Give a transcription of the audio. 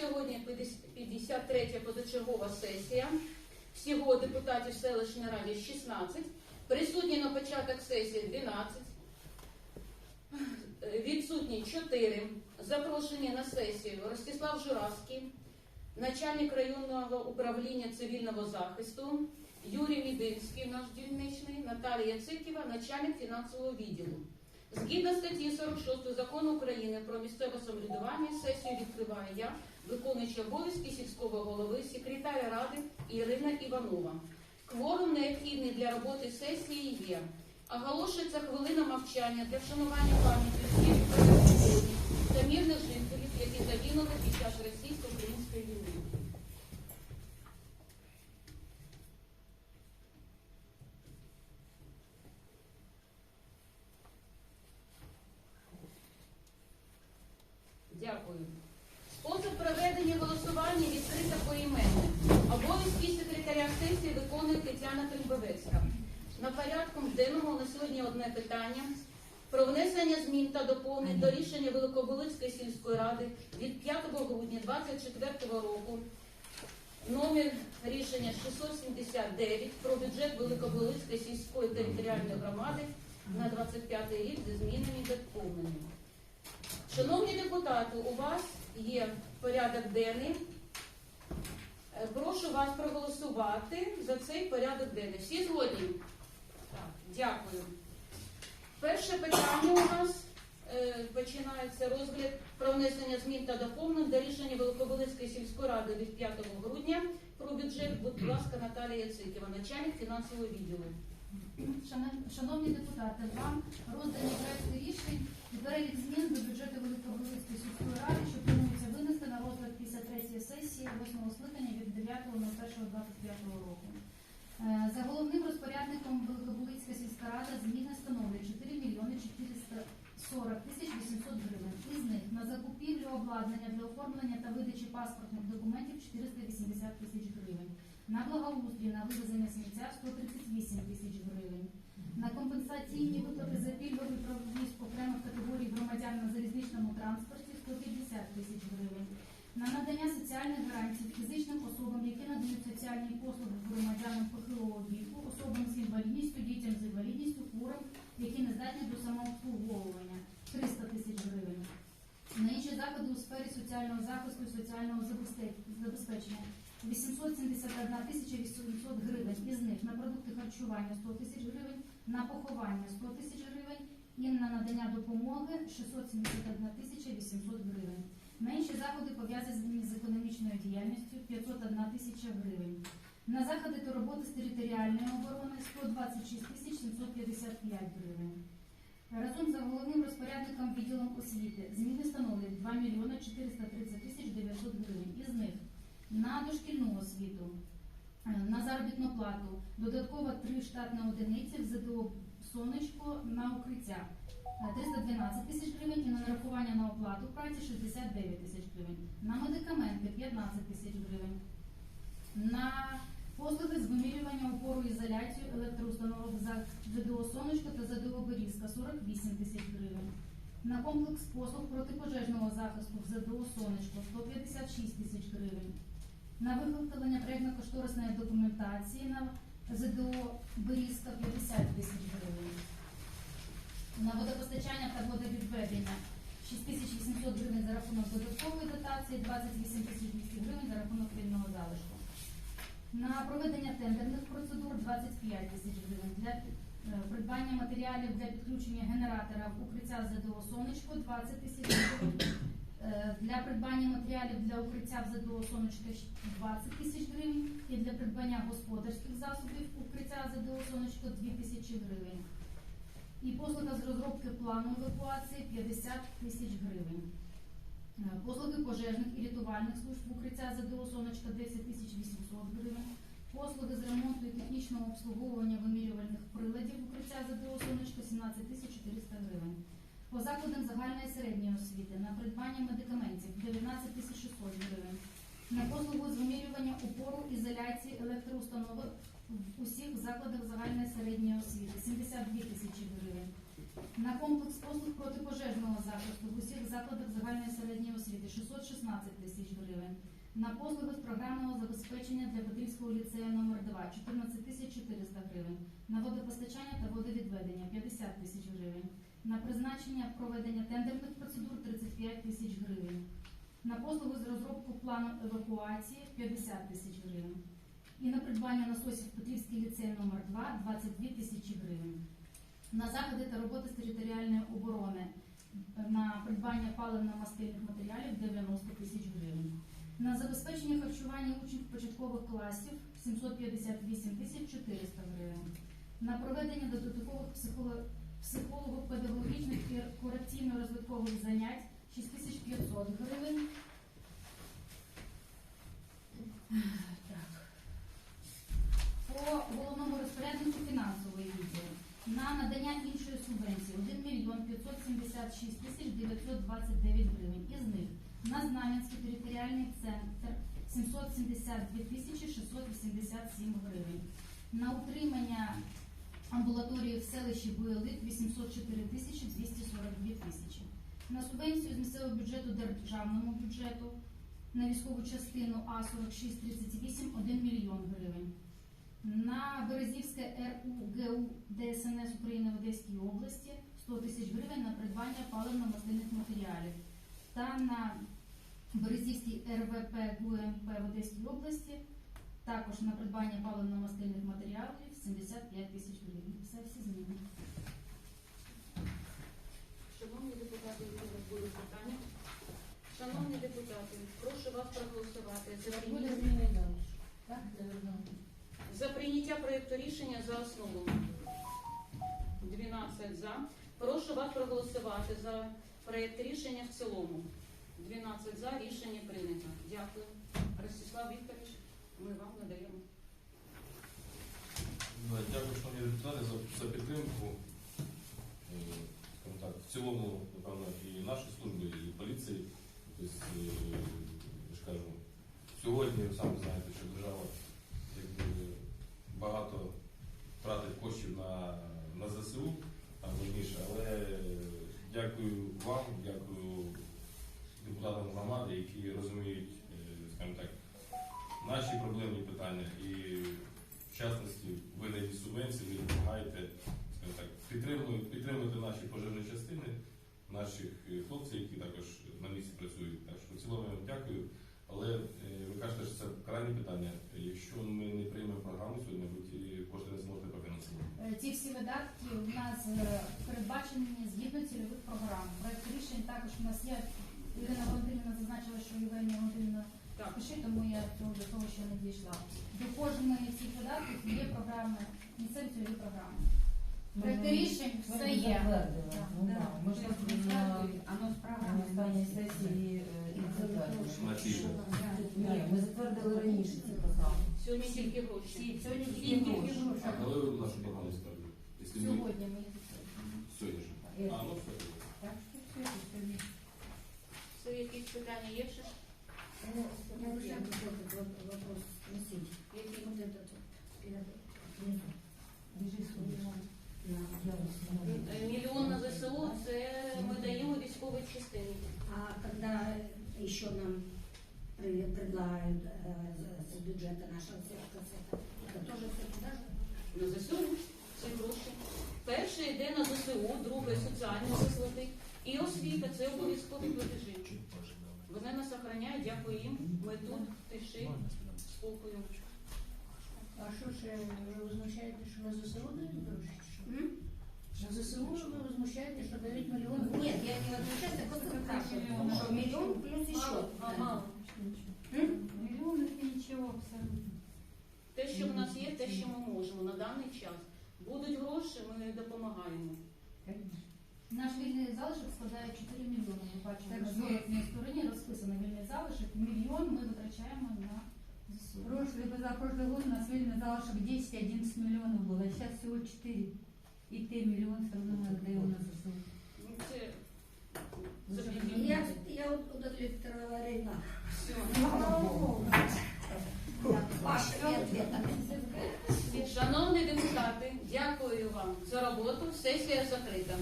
сьогодні 53 позачергова сесія. Всього депутатів селищної ради 16. Присутні на початок сесії 12. Е, Відсутні 4. Запрошені на сесію Ростислав Журавський, начальник районного управління цивільного захисту, Юрій Мідинський, наш дільничний, Наталія Циківа, начальник фінансового відділу. Згідно статті 46 закону України про місцеве самоврядування, сесію відкриваю я, виконуючи обов'язки сільського голови, секретаря ради Ірина Іванова. Кворум необхідний для роботи сесії є. Оголошується хвилина мовчання для вшанування пам'яті всіх та мирних жителів, які загинули під час російсько-української війни. Дякую. Обов'язки секретаря сесії виконує Тетяна Трибовецька. На порядку денному на сьогодні одне питання про внесення змін та доповнень до рішення Великоболицької сільської ради від 5 грудня 2024 року. Номер рішення 679 про бюджет Великоболицької сільської територіальної громади на 25 рік зі змінами і доповненнями. Шановні депутати, у вас є порядок денний. Вас проголосувати за цей порядок денний. Всі згодні? Так, дякую. Перше питання у нас е, починається розгляд про внесення змін та доповнень до рішення Великобилицької сільської ради від 5 грудня про бюджет. Будь ласка, Наталія Циківа, начальник фінансового відділу. Шановні- депутати, вам роздані проекти рішень і перелік змін до бюджету Великобрилицької сільської ради, що планується на розгляд 53 сесії 8 скликання від 9.01.25 року. Е, За головним розпорядником Великобулицька сільська рада зміни становлять 4 мільйони 440 тисяч 800 гривень. Із них на закупівлю обладнання для оформлення та видачі паспортних документів 480 тисяч гривень. На благоустрій на вивезення сміття 138 тисяч гривень. На компенсаційні виплати за пільговий проїзд окремих категорій громадян на залізничному транспорті 150 тисяч гривень. На надання соціальних гарантій фізичним особам, які надають соціальні послуги громадянам похилого віку, особам з інвалідністю, дітям з інвалідністю, хворим, які не здатні до самообслуговування 300 тисяч гривень. На інші заходи у сфері соціального захисту і соціального забезпечення 871 тисяча 800 гривень. Із них на продукти харчування 100 тисяч гривень, на поховання 100 тисяч гривень і на надання допомоги 671 тисяча 800 гривень. На інші заходи пов'язані з економічною діяльністю 501 тисяча гривень. На заходи та роботи з територіальної оборони 126 тисяч 755 гривень. Разом за головним розпорядником відділом освіти зміни становлять 2 мільйони 430 тисяч 900 гривень. Із них на дошкільну освіту, е, на заробітну плату, додатково 3 штатні одиниці в ЗДО «Сонечко» на укриття. е, 312 тисяч гривень і на нарахування на оплату праці 69 тисяч гривень. На медикаменти 15 тисяч гривень. На послуги з вимірювання опору ізоляцію електроустановок за ЗДО «Сонечко» та ЗДО «Берізка» 48 тисяч гривень. На комплекс послуг протипожежного захисту в ЗДО «Сонечко» 156 тисяч гривень. На виготовлення проєктно-кошторисної документації на ЗДО «Берізка» 50 тисяч гривень. На водопостачання та водовідведення 6800 гривень за рахунок додаткової дотації, 28 тисяч 200 гривень за рахунок вільного залишку. На проведення тендерних процедур 25 тисяч гривень. Для е, придбання матеріалів для підключення генератора в укриття ЗДО «Сонечко» 20 тисяч гривень. Е, Для придбання матеріалів для укриття в ЗДО «Сонечко» 20 тисяч гривень. І для придбання господарських засобів укриття ЗДО «Сонечко» 2 тисячі гривень. І послуга з розробки плану евакуації 50 тисяч гривень. Е, Послуги пожежних і рятувальних служб укриття ЗДО «Сонечко» 10 тисяч 800 гривень. Послуги з ремонту і технічного обслуговування вимірювальних приладів укриття ЗДО «Сонечко» 17 тисяч 400 гривень. По закладам загальної середньої освіти на придбання медикаментів 19 тисяч 600 гривень. На послугу з вимірювання опору ізоляції електроустановок в усіх закладах загальної середньої освіти 72 тисячі гривень. На комплекс послуг протипожежного захисту в усіх закладах загальної середньої освіти освіти 616 тисяч гривень. На послуги з програмного забезпечення для Подільського ліцею номер 2 14 тисяч 400 гривень. На водопостачання та водовідведення 50 тисяч гривень. На призначення проведення тендерних процедур 35 тисяч гривень. На послуги з розробку плану евакуації 50 тисяч гривень. І на придбання насосів Петрівський ліцей номер 2 22 тисячі гривень. На заходи та роботи з територіальної оборони е, на придбання паливно-мастильних матеріалів 90 тисяч гривень. На забезпечення харчування учнів початкових класів 758 тисяч 400 гривень. На проведення додаткових психоло- психолого-педагогічних і корекційно-розвиткових занять 6500 гривень. Так. По головному розпоряднику фінансової відділу на надання іншої субвенції 1 мільйон 576 тисяч 929 гривень. Із них на Знам'янський територіальний центр 772 тисячі 687 гривень. На утримання амбулаторії в селищі Буялик 804 тисячі 242 тисячі. На субвенцію з місцевого бюджету державному бюджету на військову частину А4638 1 мільйон гривень. На Березівське РУГУ ДСНС України в Одеській області 100 тисяч гривень на придбання паливно-мастильних матеріалів. Та на Березівський РВП ГУМП в Одеській області також на придбання паливно-мастильних матеріалів 75 тисяч гривень. Це всі зміни. Шановні депутати, будуть питання. Шановні депутати, прошу вас проголосувати за прийняття, за прийняття проєкту рішення за основу. 12 за. Прошу вас проголосувати за проєкт рішення в цілому. 12 за. Рішення прийнято. Дякую. Ростислав Вікторович, ми вам надаємо. Дякую, шановні депутати, за, за підтримку. Е, так, в цілому, напевно, і наші служби, і поліції. Тобто, е, я сьогодні ви самі знаєте, що держава якби, багато тратить коштів на, на ЗСУ, там важніше, але дякую вам, дякую депутатам громади, які розуміють, е, скажімо так, наші проблемні питання і в частності вигляді субвенцій, ви допомагаєте, так, наші пожежні частини, наших е, хлопців, які також на місці працюють. Так що в цілому я вам дякую. Але е, ви кажете, що це крайнє питання. Якщо ми не приймемо програму сьогодні, ви ті кошти не зможете профінансувати. Е, Ці всі видатки у нас передбачені згідно цільових програм. Проект рішень також у нас є. Ірина Валентинівна зазначила, що Євгенія Валентинівна Так. пише, тому я до того ще не дійшла. До кожної цих видатків є програми, місцеві цільові програми. Проекти рішень все є. Ну. Ми ж на останній сесії е. Ні, ми затвердили раніше ці програми. Сьогодні тільки гроші. Сьогодні тільки гроші. А коли ви нашу програму ставили? Сьогодні ми сьогодні ж. А, ну все. Все якісь питання є ще? А когда еще нам предлагают э, с бюджета нашего сельскохозяйства, это тоже все туда же? На ЗСУ ці гроші. Перше йде на ЗСУ, друге соціальні виплати і освіта це обов'язкові платежі. Вони нас охороняють, дякую їм. Ми тут, тиші, спокою. А що ж е, ви возмущаєте, що на ЗСУ дають гроші? чи що? М? На ЗСУ ви возмущаєте, що дають мільйон Нет, я не возмущаюсь, я просто спрашиваю, что миллион плюс еще. Ага. М? Мільйон це нічого абсолютно. Те, що в нас є, те, що ми можемо на даний час. Будуть гроші, ми допомагаємо. Наш вільний залишок складає 4 мільйони. Ви бачите, Так, на що? зворотній стороні розписано вільний залишок. Мільйон ми витрачаємо на ЗСУ. Прошлый, позапрошлый год у нас вольный залишок 10-11 миллионов было, а сейчас всего 4. И те миллион все равно мы отдаем на ЗСУ. Ну, я, я удовлетворена. Все. Ваші ответа. Шановні депутати, дякую вам за роботу. Сесія закрита.